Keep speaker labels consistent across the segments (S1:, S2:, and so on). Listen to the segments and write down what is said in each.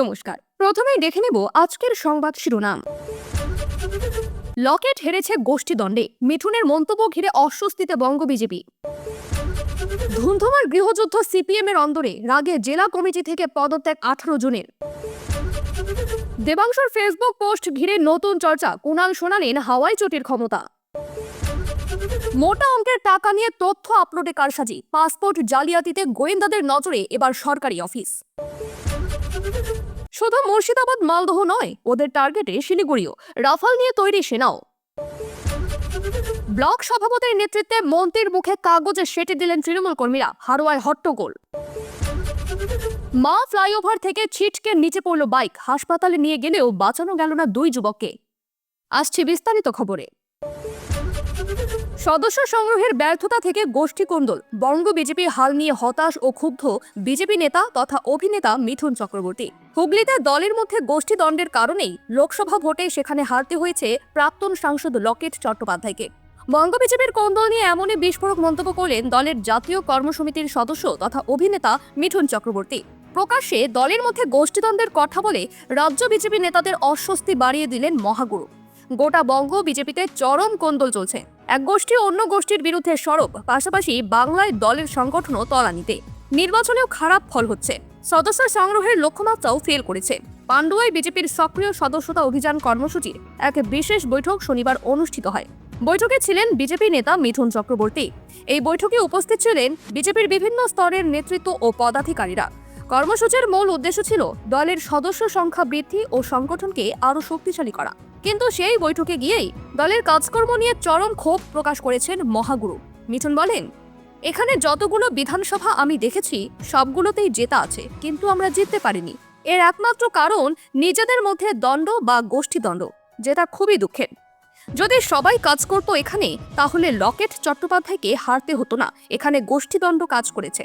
S1: নমস্কার। প্রথমেই দেখে নেব আজকের সংবাদ শিরোনাম। লকেট হেরেছে গোষ্ঠীদ্বন্দ্বে। মিঠুনের মন্তব্য ঘিরে অস্বস্তিতে বঙ্গ বিজেপি। ধুন্ধুমার গৃহযুদ্ধ সিপিএম এর অন্দরে, রাগে জেলা কমিটি থেকে পদত্যাগ আঠারো জনের। দেবাংশর ফেসবুক পোস্ট ঘিরে নতুন চর্চা, কুণাল শোনালেন হাওয়াই চটির ক্ষমতা। মোটা অঙ্কের টাকা নিয়ে তথ্য আপলোডে কারসাজি, পাসপোর্ট জালিয়াতিতে গোয়েন্দাদের নজরে, এবার সরকারি অফিস। শুধু মুর্শিদাবাদ মালদহ নয়, ওদের টার্গেটে শিলিগুড়িও। রাফাল নিয়ে তৈরি সেনাও। ব্লক সভাপতির নেতৃত্বে মন্ত্রীর মুখে কাগজে সেটে দিলেন তৃণমূল কর্মীরা, হারোয়ায় হট্টগোল মা ফ্লাইওভার থেকে ছিটকে নিচে পড়ল বাইক, হাসপাতালে নিয়ে গেলেও বাঁচানো গেল না দুই যুবককে। আসছে বিস্তারিত খবরে। সদস্য সংগ্রহের ব্যর্থতা থেকে গোষ্ঠী কোন্দল বঙ্গ বিজেপি হাল নিয়ে হতাশ ও ক্ষুব্ধ বিজেপি নেতা তথা অভিনেতা মিথুন চক্রবর্তী। হুগলিতে দলের মধ্যে গোষ্ঠীদ্বন্দ্বের কারণেই লোকসভা ভোটে সেখানে হারতে হয়েছে প্রাক্তন সাংসদ লকেট চট্টোপাধ্যায়কে। বঙ্গ বিজেপির কোন্দল নিয়ে এমনই বিস্ফোরক মন্তব্য করলেন দলের জাতীয় কর্মসমিতির সদস্য তথা অভিনেতা মিঠুন চক্রবর্তী। প্রকাশ্যে দলের মধ্যে গোষ্ঠীদ্বন্দ্বের কথা বলে রাজ্য বিজেপি নেতাদের অস্বস্তি বাড়িয়ে দিলেন মহাগুরু। গোটা বঙ্গ বিজেপিতে চরম কোন্দল চলছে। এক গোষ্ঠী অন্য গোষ্ঠীর বিরুদ্ধে সরব, পাশাপাশি বাংলায় দলের সংগঠনও তলানিতে। নির্বাচনেও খারাপ ফল হচ্ছে। সদস্য সংগ্রহের লক্ষ্যমাত্রাও ফেল করেছে। পান্ডুয়ায় বিজেপির সক্রিয় সদস্যতা অভিযান কর্মসূচির এক বিশেষ বৈঠক শনিবার অনুষ্ঠিত হয়। বৈঠকে ছিলেন বিজেপি নেতা মিথুন চক্রবর্তী। এই বৈঠকে উপস্থিত ছিলেন বিজেপির বিভিন্ন স্তরের নেতৃত্ব ও পদাধিকারীরা। কর্মসূচির মূল উদ্দেশ্য ছিল দলের সদস্য সংখ্যা বৃদ্ধি ও সংগঠনকে আরও শক্তিশালী করা। কিন্তু সেই বৈঠকে গিয়েই দলের কাজকর্ম নিয়ে চরম ক্ষোভ প্রকাশ করেছেন মহাগুরু। মিঠুন বলেন, এখানে যতগুলো বিধানসভা আমি দেখেছি, সবগুলোতেই জেতা আছে, কিন্তু আমরা জিততে পারিনি। এর একমাত্র কারণ নিজেদের মধ্যে দণ্ড বা গোষ্ঠীদ্বন্দ্ব, যেটা খুবই দুঃখের। যদি সবাই কাজ করতো এখানে, তাহলে লকেট চট্টোপাধ্যায়কে হারতে হতো না, এখানে গোষ্ঠীদ্বন্দ্ব কাজ করেছে।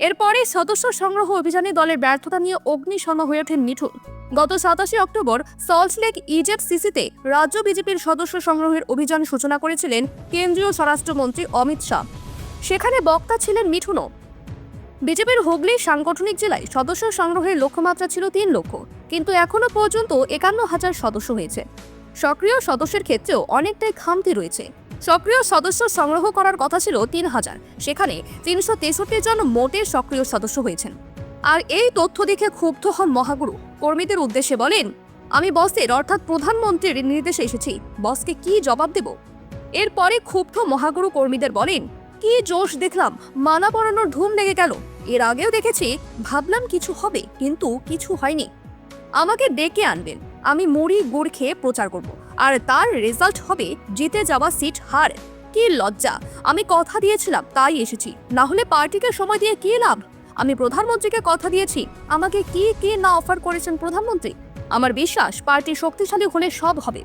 S1: এরপরে সদস্য সংগ্রহ অভিযানে দলের ব্যর্থতা নিয়ে অগ্নিশর্মা হয়ে ওঠেন মিঠুন। গত সাতাশে অক্টোবর সল্টলেক ইজেট সিসিতে রাজ্য বিজেপির সদস্য সংগ্রহের অভিযান সূচনা করেছিলেন কেন্দ্রীয় স্বরাষ্ট্রমন্ত্রী অমিত শাহ। সেখানে বক্তা ছিলেন মিঠুনও। বিজেপির হুগলি সাংগঠনিক জেলায় সদস্য সংগ্রহের লক্ষ্যমাত্রা ছিল তিন লক্ষ, কিন্তু এখনও পর্যন্ত একান্ন হাজার সদস্য হয়েছে। সক্রিয় সদস্যের ক্ষেত্রেও অনেকটাই খামতি রয়েছে। সক্রিয় সদস্য সংগ্রহ করার কথা ছিল তিন হাজার, সেখানে তিনশো তেষট্টি জন মোটের সক্রিয় সদস্য হয়েছেন। আর এই তথ্য দেখে ক্ষুব্ধ হন মহাগুরু। কর্মীদের উদ্দেশ্যে বলেন, আমি বসের, অর্থাৎ প্রধানমন্ত্রীর নির্দেশে এসেছি। বসকে কি জবাব দেব? এরপরে ক্ষুব্ধ মহাগুরু কর্মীদের বলেন, কি জোশ দেখলাম মানা পড়ানোর ধুম লেগে গেল। এর আগেও দেখেছি, ভাবলাম কিছু হবে, কিন্তু কিছু হয়নি। আমাকে ডেকে আনবেন। আমি মুড়ি, গুড় খেয়ে প্রচার করব। আর তার রেজাল্ট হবে, জিতে যাওয়া সিট হার। কি লজ্জা! আমি কথা দিয়েছিলাম, তাই এসেছি। না হলে পার্টিকে সময় দিয়ে কি লাভ? আমি প্রধানমন্ত্রীকে কথা দিয়েছি। আমাকে কি কি না অফার করেছেন প্রধানমন্ত্রী? আমার বিশ্বাস, পার্টি শক্তিশালী হলে সব হবে।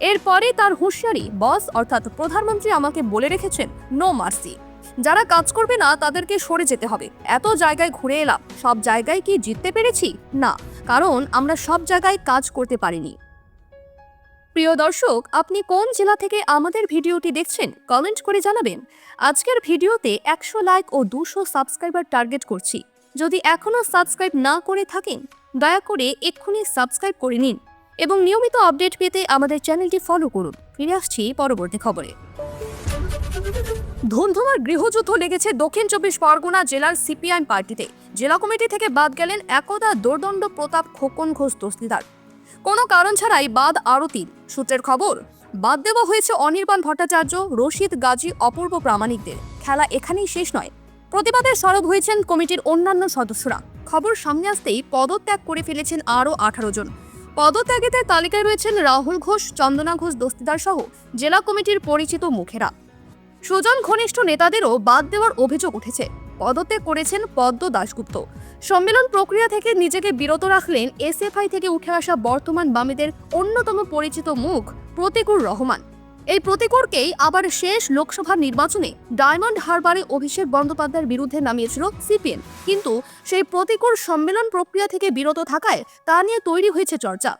S1: এরপরে তার হুঁশিয়ারি, বস, অর্থাৎ প্রধানমন্ত্রী আমাকে বলে রেখেছেন নো মার্সি যারা কাজ করবে না, তাদেরকে সরে যেতে হবে। এত জায়গায় ঘুরে এলাম। সব জায়গায় কি জিততে পেরেছি? না। কারণ আমরা সব জায়গায় কাজ করতে পারিনি। প্রিয় দর্শক, আপনি কোন জেলা থেকে আমাদের ভিডিওটি দেখছেন, কমেন্ট করে জানাবেন। আজকের ভিডিওতে একশো লাইক ও দুশো সাবস্ক্রাইবার টার্গেট করছি। যদি এখনও সাবস্ক্রাইব না করে থাকেন, দয়া করে এক্ষুনি সাবস্ক্রাইব করে নিন এবং নিয়মিত আপডেট পেতে আমাদের চ্যানেলটি ফলো করুন। ফিরে আসছি পরবর্তী খবরে। ধুমধুমার গৃহযুদ্ধ লেগেছে দক্ষিণ চব্বিশ পরগনা জেলার সিপিআইএম পার্টিতে। জেলা কমিটি থেকে বাদ গেলেন একদা দোর্দণ্ড প্রতাপ খোকন ঘোষ দস্তিদার কোনো কারণ ছাড়াই বাদ আরও তিন সূত্রের খবর, বাদ দেওয়া হয়েছে অনির্বাণ ভট্টাচার্য, রশিদ গাজী, অপূর্ব প্রামাণিকদের। খেলা এখানেই শেষ নয়। প্রতিবাদের সরব হয়েছেন কমিটির অন্যান্য সদস্যরা। খবর সামনে আসতেই পদত্যাগ করে ফেলেছেন আরও আঠারো জন। পদত্যাগীদের তালিকায় রয়েছেন রাহুল ঘোষ, চন্দনা ঘোষ, দস্তিদার সহ জেলা কমিটির পরিচিত মুখেরা। সুজন ঘনিষ্ঠ নেতাদেরও বাদ দেওয়ার অভিযোগ উঠেছে। পদত্যাগ করেছেন পদ্ম দাশগুপ্ত। সম্মেলন প্রক্রিয়া থেকে নিজেকে বিরত রাখলেন এসএফআই থেকে উঠে আসা বর্তমান বামেদের অন্যতম পরিচিত মুখ প্রতিকুর রহমান। এই প্রতিকরকেই আবার শেষ লোকসভা নির্বাচনে ডায়মন্ড হারবারে অভিষেক বন্দ্যোপাধ্যায়ের বিরুদ্ধে নামিয়েছিল সিপিএম। কিন্তু সেই প্রতিকুর সম্মেলন প্রক্রিয়া থেকে বিরত থাকায় তা নিয়ে তৈরি হয়েছে চর্চা।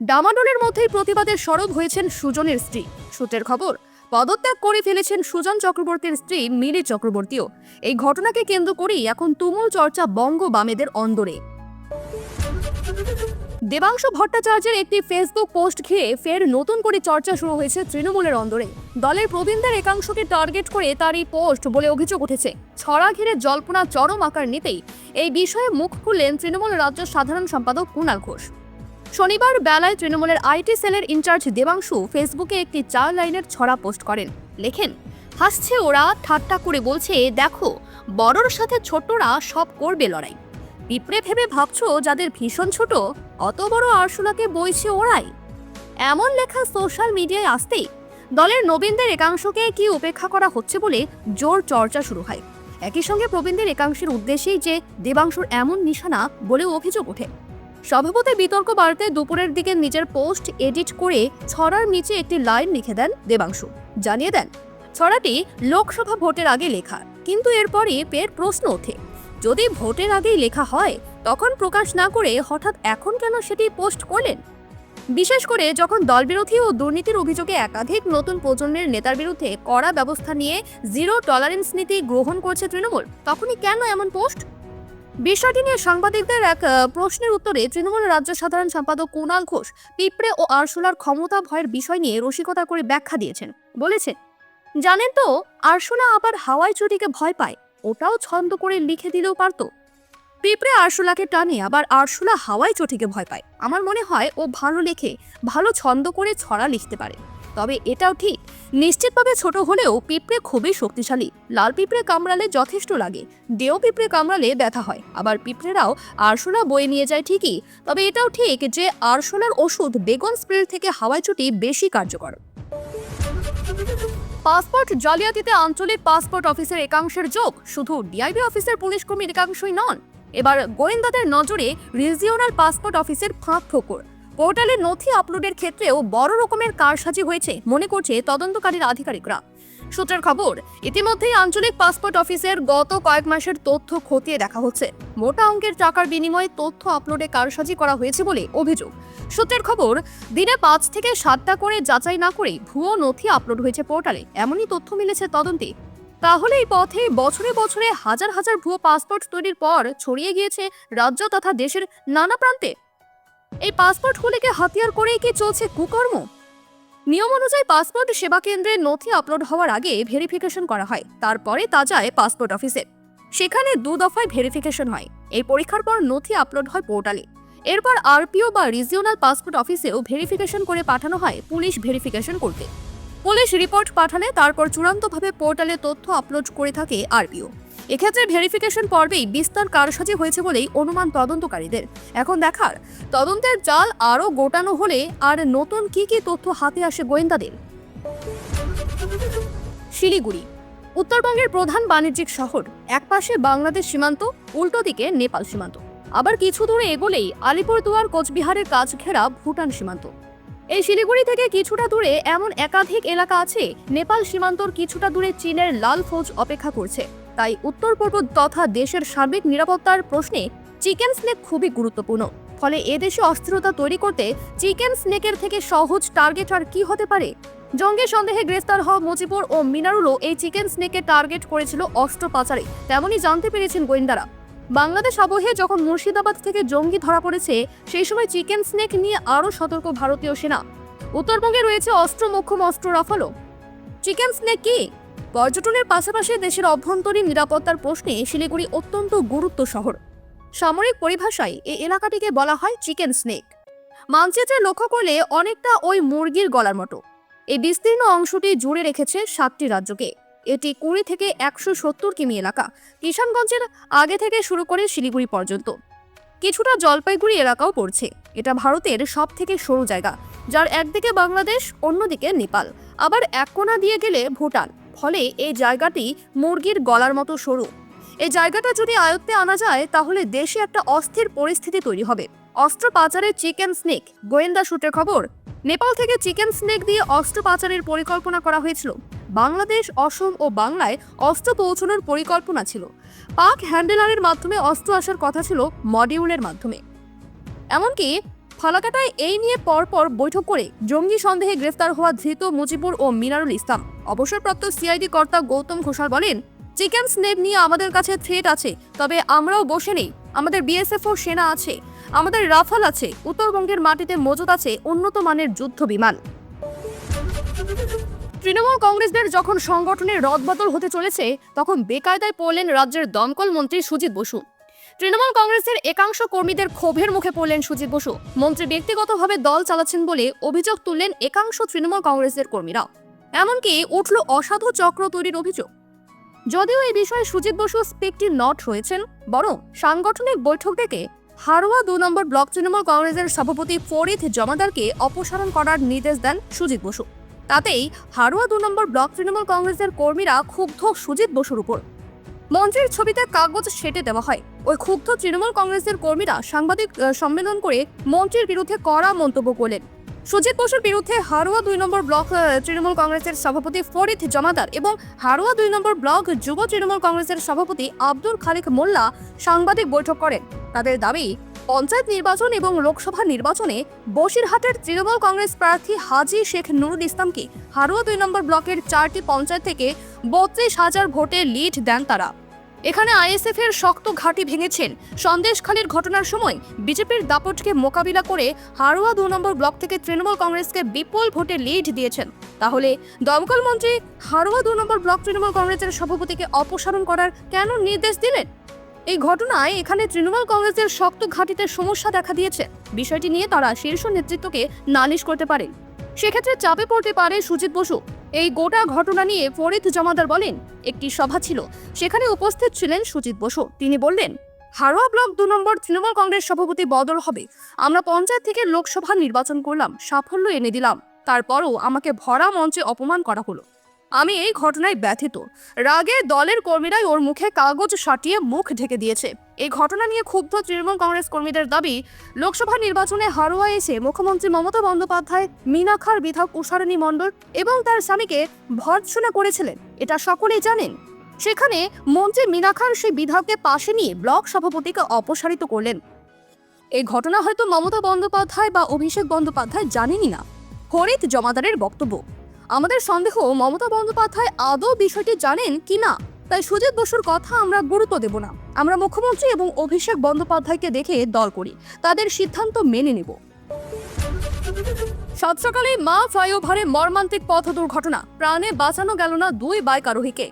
S1: ডামাডোলের মধ্যেই প্রতিবাদের সরব হয়েছেন সুজনের স্ত্রী। সূত্রের খবর পদত্যাগ করে ফেলেছেন সুজন চক্রবর্তীর স্ত্রী মিলি চক্রবর্তীও। এই ঘটনাকে কেন্দ্র করেই এখন তুমুল চর্চা বঙ্গ বামেদের অন্দরে। দেবাংশু ভট্টাচার্যের একটি ফেসবুক পোস্ট ঘিরে ফের নতুন করে চর্চা শুরু হয়েছে তৃণমূলের অন্দরে। দলের প্রবীণদের একাংশকে টার্গেট করে তার এই পোস্ট বলে অভিযোগ উঠেছে। ছড়া ঘিরে জল্পনা চরম আকার নিতেই এই বিষয়ে মুখ খুললেন তৃণমূল রাজ্য সাধারণ সম্পাদক কুণাল ঘোষ। শনিবার বেলায় তৃণমূলের আইটি সেলের ইনচার্জ দেবাংশু ফেসবুকে একটি চার লাইনের ছড়া পোস্ট করেন। লেখেন, হাসছে ওরা, ঠাট্টা করে বলছে, দেখো, বড়র সাথে ছোটরা সব করবে লড়াই। পিঁপড়ে ভেবে ভাবছ যাদের ভীষণ ছোট, অত বড় আরশোলাকে বইছে ওরাই। এমন লেখা সোশ্যাল মিডিয়ায় আসতেই দলের নবীনদের একাংশকে কি উপেক্ষা করা হচ্ছে বলে জোর চর্চা শুরু হয়। একই সঙ্গে প্রবীণদের একাংশের উদ্দেশ্যেই যে দেবাংশুর এমন নিশানা বলে অভিযোগ ওঠে। সভাপতি বিতর্ক বাড়তে দুপুরের দিকে নিজের পোস্ট এডিট করে ছড়ার নিচে একটি লাইন লিখে দেন দেবাংশু। জানিয়ে দেন, ছড়াটি লোকসভা ভোটের আগে লেখা, কিন্তু এরপরে ফের প্রশ্ন ওঠে। যদি ভোটের আগেই লেখা হয়, তখন প্রকাশ না করে হঠাৎ এখন কেন সেটি পোস্ট করলেন? বিশেষ করে যখন দলবিরোধী ও দুর্নীতির অভিযোগে একাধিক নতুন প্রজন্মের নেতার বিরুদ্ধে কড়া ব্যবস্থা নিয়ে জিরো টলারেন্স নীতি গ্রহণ করছে তৃণমূল, তখনই কেন এমন পোস্ট? বিষয়টি নিয়ে সাংবাদিকদের এক প্রশ্নের উত্তরে তৃণমূল রাজ্য সাধারণ সম্পাদক কুণাল ঘোষ পিঁপড়ে ও আরশোলার ক্ষমতা ভয়ের বিষয় নিয়ে রসিকতা করে ব্যাখ্যা দিয়েছেন। বলেছেন, জানেন তো, আরশোলা আবার হাওয়াই চুরিকে ভয় পায়। ওটাও ছন্দ করে লিখে দিলেও পারতো। পিঁপড়ে আরশোলাকে টানে, আবার আরশোলা হাওয়াই চটিকে ভয় পায়। আমার মনে হয় ও ভালো লেখে, ভালো ছন্দ করে ছড়া লিখতে পারে। তবে এটাও ঠিক। নিশ্চিতভাবে ছোট হলেও পিঁপড়ে খুবই শক্তিশালী। লাল পিঁপড়ে কামড়ালে যথেষ্ট লাগে। দেও পিঁপড়ে কামড়ালে ব্যথা হয়। আবার পিঁপড়েরাও আরশোলা বয়ে নিয়ে যায় ঠিকই। তবে এটাও ঠিক যে আরশোলার ওষুধ বেগন স্প্রে থেকে হাওয়াই চটি বেশি কার্যকর। পাসপোর্ট জালিয়াতিতে আঞ্চলিক পাসপোর্ট অফিসের একাংশের যোগ। শুধু ডিআইবি অফিসের পুলিশ কর্মীর একাংশই নন। এবার গোয়েন্দাদের নজরে রিজিওনাল পাসপোর্ট অফিসের ফাঁক ফোকর পোর্টালে নথি আপলোডের ক্ষেত্রেও বড় রকমের কারসাজি হয়েছে, মনে করছে তদন্তকারীর আধিকারিকরা। সূত্রের খবর, ইতিমধ্যেই আঞ্চলিক পাসপোর্ট অফিসের গত কয়েক মাসের তথ্য খতিয়ে দেখা হচ্ছে। মোটা অঙ্কের টাকার বিনিময়ে তথ্য আপলোডে কারসাজি করা হয়েছে বলে অভিযোগ। সূত্রের খবর, দিনে পাঁচ থেকে সাতটা করে যাচাই না করে ভুয়ো নথি আপলোড হয়েছে পোর্টালে। এমনই তথ্য মিলেছে তদন্তে। তাহলে এই পথে বছরে বছরে হাজার হাজার ভুয়ো পাসপোর্ট তৈরির পর ছড়িয়ে গিয়েছে রাজ্য তথা দেশের নানা প্রান্তে। এই পাসপোর্ট পাসপোর্টগুলিকে হাতিয়ার করেই কি চলছে কুকর্ম? নিয়ম অনুযায়ী পাসপোর্ট সেবা কেন্দ্রে নথি আপলোড হওয়ার আগে ভেরিফিকেশন করা হয়, তারপরে তা যায় পাসপোর্ট অফিসে। সেখানে দু দফায় ভেরিফিকেশন হয়, এই পরীক্ষার পর নথি আপলোড হয় পোর্টালে। এরপর আরপিও বা রিজিওনাল পাসপোর্ট অফিসেও ভেরিফিকেশন করে পাঠানো হয় পুলিশ ভেরিফিকেশন করতে। পুলিশ রিপোর্ট পাঠালে, তারপর চূড়ান্তভাবে পোর্টালে তথ্য আপলোড করে থাকে আরপিও। এক্ষেত্রে ভেরিফিকেশন পর্বেই বিস্তার কারসাজি হয়েছে বলেই অনুমান তদন্তকারীদের। এখন দেখার, তদন্তের জাল আরও গোটানো হলে আর নতুন কি কি তথ্য হাতে আসে গোয়েন্দাদের? শিলিগুড়ি, উত্তরবঙ্গের প্রধান বাণিজ্যিক শহর, একপাশে বাংলাদেশ সীমান্ত, উল্টো দিকে নেপাল সীমান্ত। আবার কিছু দূরে এগোলেই আলিপুরদুয়ার, কোচবিহারের কাছ ঘেরা ভুটান সীমান্ত। এই শিলিগুড়ি থেকে কিছুটা দূরে এমন একাধিক এলাকা আছে, নেপাল সীমান্তর কিছুটা দূরে চীনের লাল ফৌজ অপেক্ষা করছে। তাই উত্তর পূর্ব তথা দেশের সার্বিক নিরাপত্তার প্রশ্নে চিকেন স্নেক খুবই গুরুত্বপূর্ণ। ফলে এদেশে অস্থিরতা তৈরি করতে চিকেন স্নেকের থেকে সহজ টার্গেট আর কি হতে পারে? জঙ্গি সন্দেহে গ্রেফতার হওয়া মুজিবুর ও মিনারুলও এই চিকেন স্নেকে টার্গেট করেছিল অস্ত্র পাচারে তেমনই জানতে পেরেছেন গোয়েন্দারা। বাংলাদেশ আবহে যখন মুর্শিদাবাদ থেকে জঙ্গি ধরা পড়েছে, সেই সময় চিকেন স্নেক নিয়ে আরও সতর্ক ভারতীয় সেনা। উত্তরবঙ্গে রয়েছে অস্ত্র মোক্ষম অস্ত্র রাফালো চিকেন স্নেক কি? পর্যটনের পাশাপাশি দেশের অভ্যন্তরীণ নিরাপত্তার প্রশ্নে শিলিগুড়ি অত্যন্ত গুরুত্ব শহর। সামরিক পরিভাষায় এই এলাকাটিকে বলা হয় চিকেন স্নেক। মানচিত্রে লক্ষ্য করলে অনেকটা ওই মুরগির গলার মতো। এই বিস্তীর্ণ অংশটি জুড়ে রেখেছে সাতটি রাজ্যকে। এটি কুড়ি থেকে একশো সত্তর কিমি এলাকা। কিষানগঞ্জের আগে থেকে শুরু করে শিলিগুড়ি পর্যন্ত। কিছুটা জলপাইগুড়ি এলাকাও পড়ছে। এটা ভারতের সব থেকে সরু জায়গা, যার একদিকে বাংলাদেশ, অন্যদিকে নেপাল। আবার এক কোণা দিয়ে গেলে ভুটান। ফলে এই জায়গাটি মুরগির গলার মতো সরু। এই জায়গাটা যদি আয়ত্তে আনা যায়, তাহলে দেশে একটা অস্থির পরিস্থিতি তৈরি হবে। অস্ত্র পাচারের চিকেন স্নেক, গোয়েন্দা সূত্রে খবর, নেপাল থেকে চিকেন স্নেক দিয়ে অস্ত্র পাচারের পরিকল্পনা করা হয়েছিল। বাংলাদেশ, অসম ও বাংলায় অস্ত্র পৌঁছানোর পরিকল্পনা ছিল। পাক হ্যান্ডেলারের মাধ্যমে অস্ত্র আসার কথা ছিল মডিউলের মাধ্যমে। এমনকি ফালাকাটায় এই নিয়ে পরপর বৈঠক করে জঙ্গি সন্দেহে গ্রেফতার হওয়া ধৃত মুজিবুর ও মিনারুল ইসলাম। অবসরপ্রাপ্ত সিআইডি কর্তা গৌতম ঘোষাল বলেন, চিকেন স্নেক নিয়ে আমাদের কাছে থ্রেট আছে, তবে আমরাও বসে নেই। আমাদের বিএসএফ ও সেনা আছে, আমাদের রাফাল আছে, উত্তরবঙ্গের মাটিতে মজুদ আছে উন্নত মানের যুদ্ধ বিমান। তৃণমূল কংগ্রেসদের যখন সংগঠনের রদবদল হতে চলেছে, তখন বেকায়দায় পড়লেন রাজ্যের দমকল মন্ত্রী সুজিত বসু। তৃণমূল কংগ্রেসের একাংশ কর্মীদের ক্ষোভের মুখে পড়লেন সুজিত বসু। মন্ত্রী ব্যক্তিগতভাবে দল চালাচ্ছেন বলে অভিযোগ তুললেন একাংশ তৃণমূল কংগ্রেসের কর্মীরা এমনকি উঠল অসাধু চক্র তৈরির অভিযোগ। যদিও এই বিষয়ে সুজিত বসু স্পিকটি নট হয়েছেন, বরং সাংগঠনিক বৈঠক ডেকে হারোয়া দু নম্বর ব্লক তৃণমূল কংগ্রেসের সভাপতি ফরিদ জমাদারকে অপসারণ করার নির্দেশ দেন সুজিত বসু। তাতেই হারোয়া দু নম্বর ব্লক তৃণমূল কংগ্রেসের কর্মীরা ক্ষুব্ধ সুজিত বসুর উপর। মন্ত্রীর ছবিতে কাগজ সেটে দেওয়া হয়। ওই ক্ষুব্ধ তৃণমূল কংগ্রেসের কর্মীরা সাংবাদিক সম্মেলন করে মন্ত্রীর বিরুদ্ধে কড়া মন্তব্য করলেন। সুজিত বসুর বিরুদ্ধে হারোয়া দুই নম্বর ব্লক তৃণমূল কংগ্রেসের সভাপতি ফরিদ জমাদার এবং হারোয়া দুই নম্বর ব্লক যুব তৃণমূল কংগ্রেসের সভাপতি আব্দুল খালিক মোল্লা সাংবাদিক বৈঠক করেন। তাদের দাবি, পঞ্চায়েত নির্বাচন এবং লোকসভা নির্বাচনে বসিরহাটের তৃণমূল কংগ্রেস প্রার্থী হাজি শেখ নুরুল ইসলামকে হারোয়া দুই নম্বর ব্লকের চারটি পঞ্চায়েত থেকে বত্রিশ হাজার ভোটে লিড দেন তারা। এখানে আইএসএফ এর শক্ত ঘাঁটি ভেঙেছেন। সন্দেশখালীর ঘটনার সময় বিজেপির দাপটকে মোকাবিলা করে হারোয়া দু নম্বর ব্লক থেকে তৃণমূল কংগ্রেসকে বিপুল ভোটে লিড দিয়েছেন। তাহলে দমকল মন্ত্রী হারোয়া দু নম্বর ব্লক তৃণমূল কংগ্রেসের সভাপতিকে অপসারণ করার কেন নির্দেশ দিলেন? এই ঘটনায় এখানে তৃণমূল কংগ্রেসের শক্ত ঘাঁটিতে সমস্যা দেখা দিয়েছে। বিষয়টি নিয়ে তারা শীর্ষ নেতৃত্বকে নালিশ করতে পারেন। সেক্ষেত্রে চাপে পড়তে পারে সুজিত বসু। এই গোটা ঘটনা নিয়ে ফরিদ জমাদার বলেন, একটি সভা ছিল। সেখানে উপস্থিত ছিলেন সুজিত বসু। তিনি বললেন, হারোয়া ব্লক দু নম্বর তৃণমূল কংগ্রেস সভাপতি বদল হবে। আমরা পঞ্চায়েত থেকে লোকসভা নির্বাচন করলাম, সাফল্য এনে দিলাম। তারপরও আমাকে ভরা মঞ্চে অপমান করা হলো। আমি এই ঘটনায় ব্যথিত। রাগে দলের কর্মীরাই ওর মুখে কাগজ সাটিয়ে মুখ ঢেকে দিয়েছে। এই ঘটনা নিয়ে ক্ষুব্ধ তৃণমূল কংগ্রেস কর্মীদের দাবি, লোকসভা নির্বাচনে হারোয়া এসে মুখ্যমন্ত্রী মমতা বন্দ্যোপাধ্যায় মিনাখার বিধায়ক উষারণী মণ্ডল এবং তার স্বামীকে ভর্ৎসনা করেছিলেন। এটা সকলেই জানেন। সেখানে মন্ত্রী মিনাখার সেই বিধায়ককে পাশে নিয়ে ব্লক সভাপতিকে অপসারিত করলেন। এই ঘটনা হয়তো মমতা বন্দ্যোপাধ্যায় বা অভিষেক বন্দ্যোপাধ্যায় জানেনই না। হরিত জমাদারের বক্তব্য। আমাদের সন্দেহ, মমতা বন্দ্যোপাধ্যায় আদৌ বিষয়টি জানেন কি না? তাই সুজিত বসুর কথা আমরা গুরুত্ব দেব না। আমরা মুখ্যমন্ত্রী এবং অভিষেক বন্দ্যোপাধ্যায়কে দেখে দল করি। তাদের সিদ্ধান্ত মেনে নেব। সাত সকালে মা ফ্লাইওভারে মর্মান্তিক পথ দুর্ঘটনা। প্রাণে বাঁচানো গেল না দুই বাইক আরোহীকে।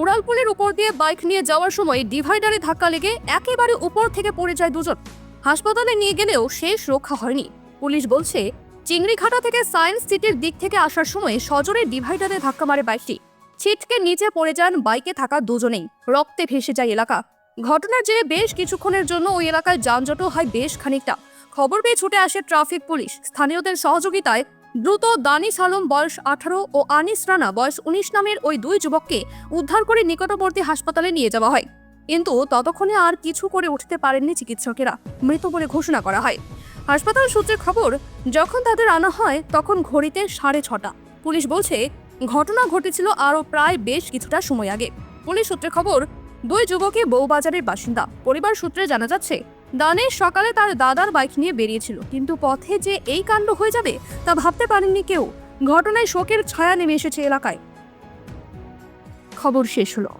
S1: উড়ালপুলের উপর দিয়ে বাইক নিয়ে যাওয়ার সময় ডিভাইডারে ধাক্কা লেগে একেবারে উপর থেকে পড়ে যায় দুজন। হাসপাতালে নিয়ে গেলেও শেষ রক্ষা হয়নি। পুলিশ বলছে চিংড়িঘাটা থেকে সায়েন্স সিটির দিক থেকে আসার সময় সজোরে ডিভাইডারে ধাক্কা মারে বাইকটি। ছিটকে নিচে পড়ে যান বাইকে থাকা দুজনেই। রক্তে ভেসে যায় এলাকা। ঘটনার জেরে বেশ কিছুক্ষণের জন্য ওই এলাকায় যানজটও হয় বেশ খানিকটা। খবর পেয়ে ছুটে আসে ট্রাফিক পুলিশ। স্থানীয়দের সহযোগিতায় দ্রুত দানিস আলম বয়স আঠারো ও আনিস রানা বয়স উনিশ নামের ওই দুই যুবককে উদ্ধার করে নিকটবর্তী হাসপাতালে নিয়ে যাওয়া হয়। কিন্তু ততক্ষণে আর কিছু করে উঠতে পারেননি চিকিৎসকেরা। মৃত বলে ঘোষণা করা হয়। হাসপাতাল সূত্রে খবর, যখন তাদের আনা হয়, তখন ঘড়িতে সাড়ে ছটা। পুলিশ বলছে, ঘটনা ঘটেছিল আরও প্রায় বেশ কিছুটা সময় আগে। পুলিশ সূত্রে খবর, দুই যুবকই বউবাজারের বাসিন্দা। পরিবার সূত্রে জানা যাচ্ছে, দানেশ সকালে তার দাদার বাইক নিয়ে বেরিয়েছিল। কিন্তু পথে যে এই কাণ্ড হয়ে যাবে, তা ভাবতে পারেননি কেউ। ঘটনায় শোকের ছায়া নেমে এসেছে এলাকায়। খবর শেষ হলো।